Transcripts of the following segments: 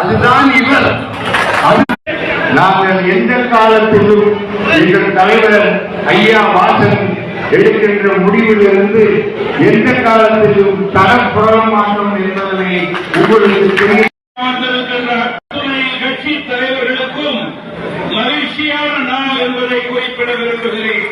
அதுதான் இவர். நாங்கள் எந்த காலத்திலும் எங்கள் தலைவர் ஐயா வாசன் எடுக்கின்ற முடிவிலிருந்து எந்த காலத்திலும் தரப்புற மாட்டோம் என்பதனை உங்களுக்கு தெரியும் கட்சி தலைவர்களுக்கும் மகிழ்ச்சியான நாள் என்பதை குறிப்பிட விரும்புகிறேன்.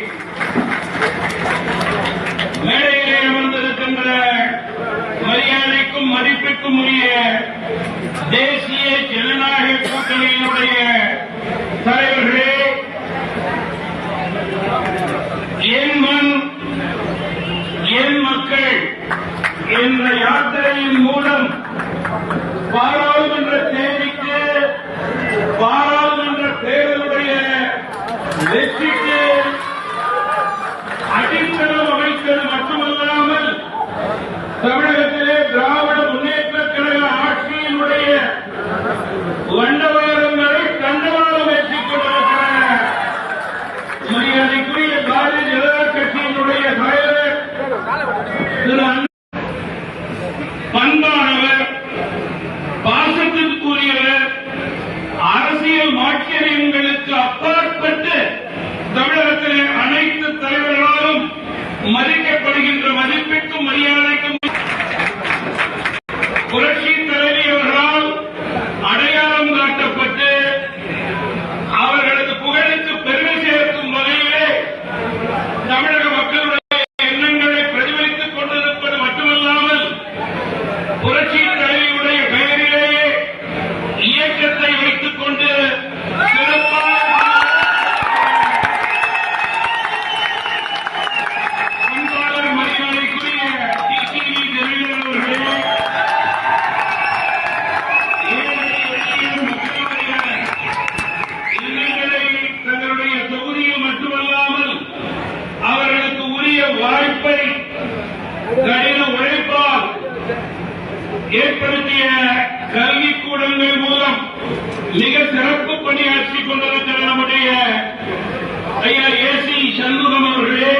என்ற யாத்திரையின் மூலம் பாராளுமன்ற தேதிக்கு பாராளுமன்ற தேர்தலுடைய வெற்றிக்கு அடித்தளம் அமைத்தது மட்டுமல்லாமல் தமிழகத்திலே திராவிட முன்னேற்ற கழக ஆட்சியினுடைய கல்விக்கூடங்கள் மிக சிறப்பு பணியாற்றிக் கொண்டிருக்கிற நம்முடைய ஐயா ஏசி சண்முகம் அவர்களே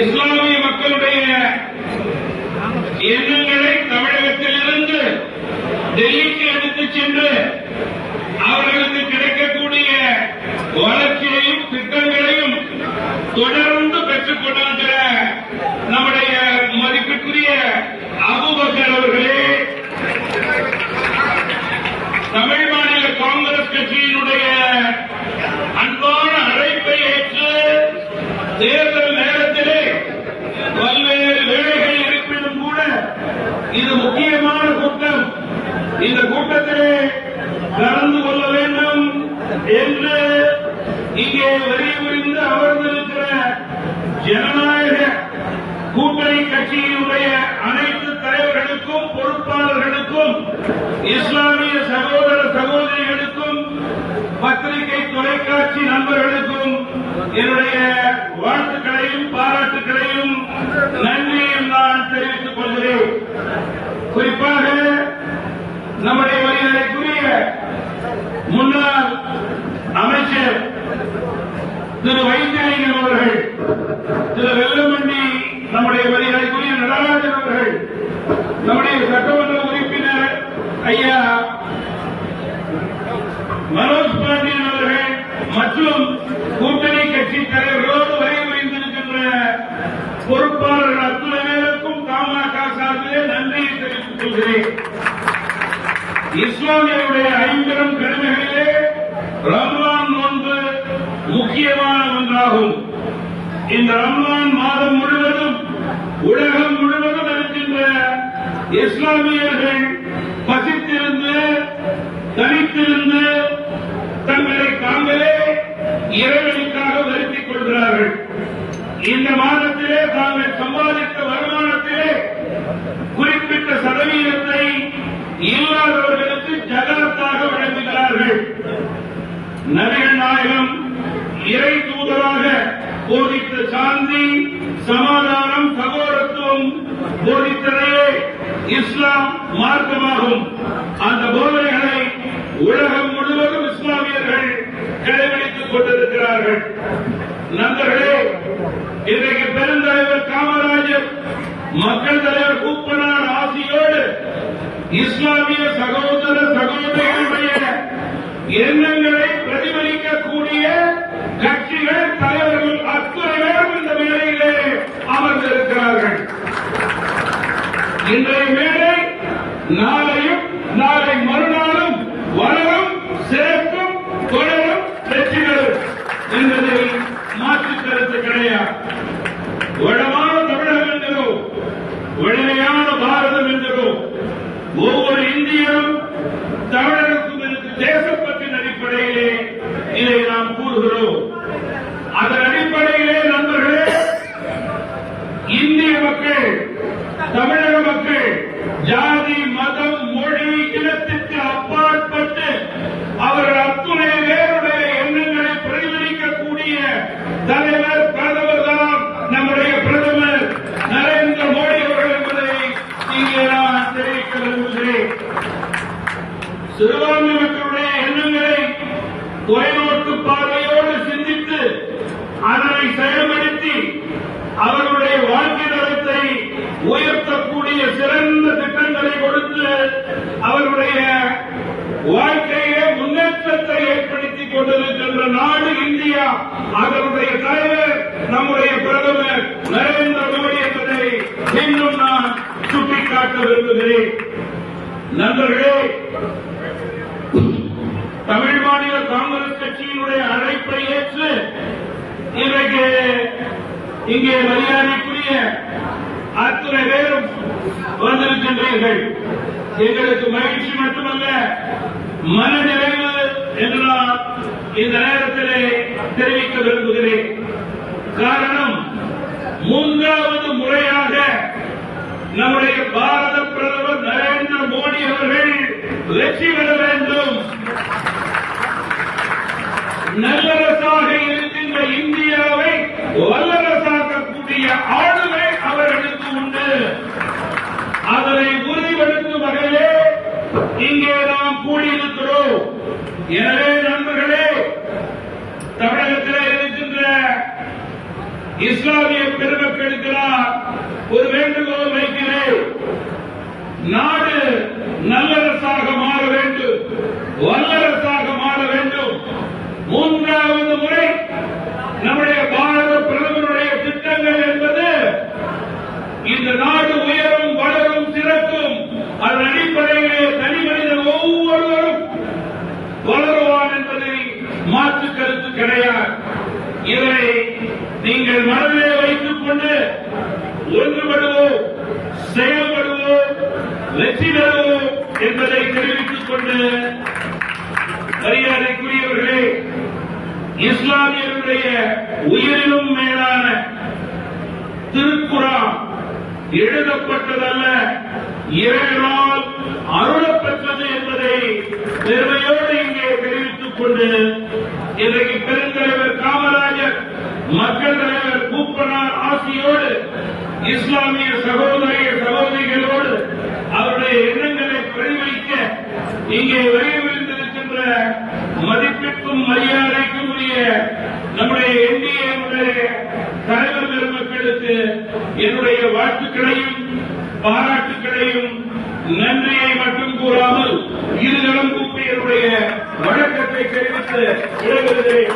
இஸ்லாமிய மக்களுடைய எண்ணங்களை தமிழகத்திலிருந்து டெல்லிக்கு எடுத்துச் சென்று அவர்களுக்கு என்று இங்கே வரி அமர்ந்திருக்கிற ஜனநாயக கூட்டணி கட்சியினுடைய அனைத்து தலைவர்களுக்கும் பொறுப்பாளர்களுக்கும் இஸ்லாமிய சகோதர சகோதரிகளுக்கும் பத்திரிகை தொலைக்காட்சி நண்பர்களுக்கும் என்னுடைய வாழ்த்துக்களையும் பாராட்டுக்களையும் நன்றியையும் நான் தெரிவித்துக் கொள்கிறேன் குறிப்பாக நம்முடைய மரியாதைக்குரிய முன்னாள் அமைச்சர் திரு வைத்தியலிங்கம் அவர்கள் திரு வெல்லமண்டி நம்முடைய மரியாதைக்குரிய நடராஜன் அவர்கள் நம்முடைய சட்டமன்ற உறுப்பினர் ஐயா மனோஜ் பாண்டியன் அவர்கள் மற்றும் கூட்டணி கட்சி தலைவர்களோடு வரை புரிந்திருக்கின்ற பொறுப்பாளர்கள் அத்துணை பேருக்கும் பாமக சார்பிலே நன்றியை தெரிவித்துக் கொள்கிறேன். இஸ்லாமியருடைய ஐம்பெரும் கடமைகளிலே ரம்லான் ஆகும். இந்த ரம்லான் மாதம் முழுவதும் உலகம் முழுவதும் இருக்கின்ற இஸ்லாமியர்கள் பசித்திருந்து தனித்திருந்து தங்களை தாங்களே இறைவனுக்காக வருத்திக் கொள்கிறார்கள். இந்த மாதத்திலே தாங்கள் சம்பாதித்த வருமானத்திலே குறிப்பிட்ட சதவீதத்தை இல்லாதவர்களுக்கு ஜகாத்தாக வழங்குகிறார்கள். நபிகள் நாயகம் இறை சமாதானம் சகோதரத்துவம் போதித்ததே இஸ்லாம் மார்க்கமாகும். அந்த போதனைகளை உலகம் முழுவதும் இஸ்லாமியர்கள் கடைபிடித்துக் கொண்டிருக்கிறார்கள். நண்பர்களே இன்றைக்கு பெருந்தலைவர் காமராஜர் மக்கள் தலைவர் கூப்பனார் ஆசியோடு இஸ்லாமிய சகோதர சகோதரிகளுடைய என்ன நாம் அதன் அடிப்படையிலே நண்பர்களே இந்திய மக்கள் தமிழக மக்கள் ஜாதி மதம் மொழி இனத்திற்கு அப்பாற்பட்டு அவர்கள் அத்துணை பேருடைய எண்ணங்களை பிரதிபலிக்கக்கூடிய தலைவர் பிரதமர் தான் நம்முடைய பிரதமர் நரேந்திர மோடி அவர்கள் என்பதை இங்கே நான் தெரிவிக்க விரும்புகிறேன். சிறுபான்மை சுட்டிக்காட்ட நண்பர்களே தமிழ் மாநில காங்கிரஸ் கட்சியினுடைய அழைப்பை ஏற்று இன்றைக்கு இங்கே மரியாதைக்குரிய அத்தனை பேரும் வந்திருக்கின்றீர்கள். எங்களுக்கு மகிழ்ச்சி மட்டுமல்ல மனநிறைவு என்று நான் இந்த நேரத்திலே தெரிவிக்க விரும்புகிறேன். காரணம் மூன்றாவது முறையாக நம்முடைய பாரத பிரதமர் நரேந்திர மோடி அவர்கள் வெற்றிவிட வேண்டும். நல்லரசாக இருக்கின்ற இந்தியாவை வல்லரசாக்கக்கூடிய ஆளுமை அவர்களுக்கு உண்டு. அதனை உறுதிப்படுத்தும் வகையிலே இங்கே நாம் கூடியிருக்கிறோம். எனவே நண்பர்களே தமிழகத்தில் இருக்கின்ற இஸ்லாமிய பெருமக்களுக்கு நான் ஒரு வேண்டுகோள் வைக்கிறேன். நான் கிடையாது. இதனை நீங்கள் மனதிலே வைத்துக் கொண்டு ஒன்றுபடுவோம் செயல்படுவோம் வெற்றி பெறுவோம் என்பதை தெரிவித்துக் கொண்டு மரியாதைக்குரியவர்களே இஸ்லாமியர்களுடைய உயிரிலும் மேலான திருக்குறான் எழுதப்பட்டதல்ல. இறைவனால் அருளப்பட்டது என்பதை பெருமையோடு கொண்டு இன்றைக்கு பெருந்தலைவர் காமராஜர் மக்கள் தலைவர் கூப்பனார் ஆசியோடு இஸ்லாமிய சகோதரிய சகோதரிகளோடு அவருடைய எண்ணங்களை பிரதிபலிக்க இங்கே வரைவிருந்திருக்கின்ற மதிப்பிற்கும் மரியாதைக்கும் உரிய நம்முடைய என்டிஏனுடைய தலைவர் பெருமக்களுக்கு என்னுடைய வாழ்த்துக்களையும் பாராட்டுக்களையும் நன்றியை மட்டும் கூறாமல் இருதளம் கூப்பி என்னுடைய வணக்கத்தை தெரிவித்து விடைபெறுகிறேன்.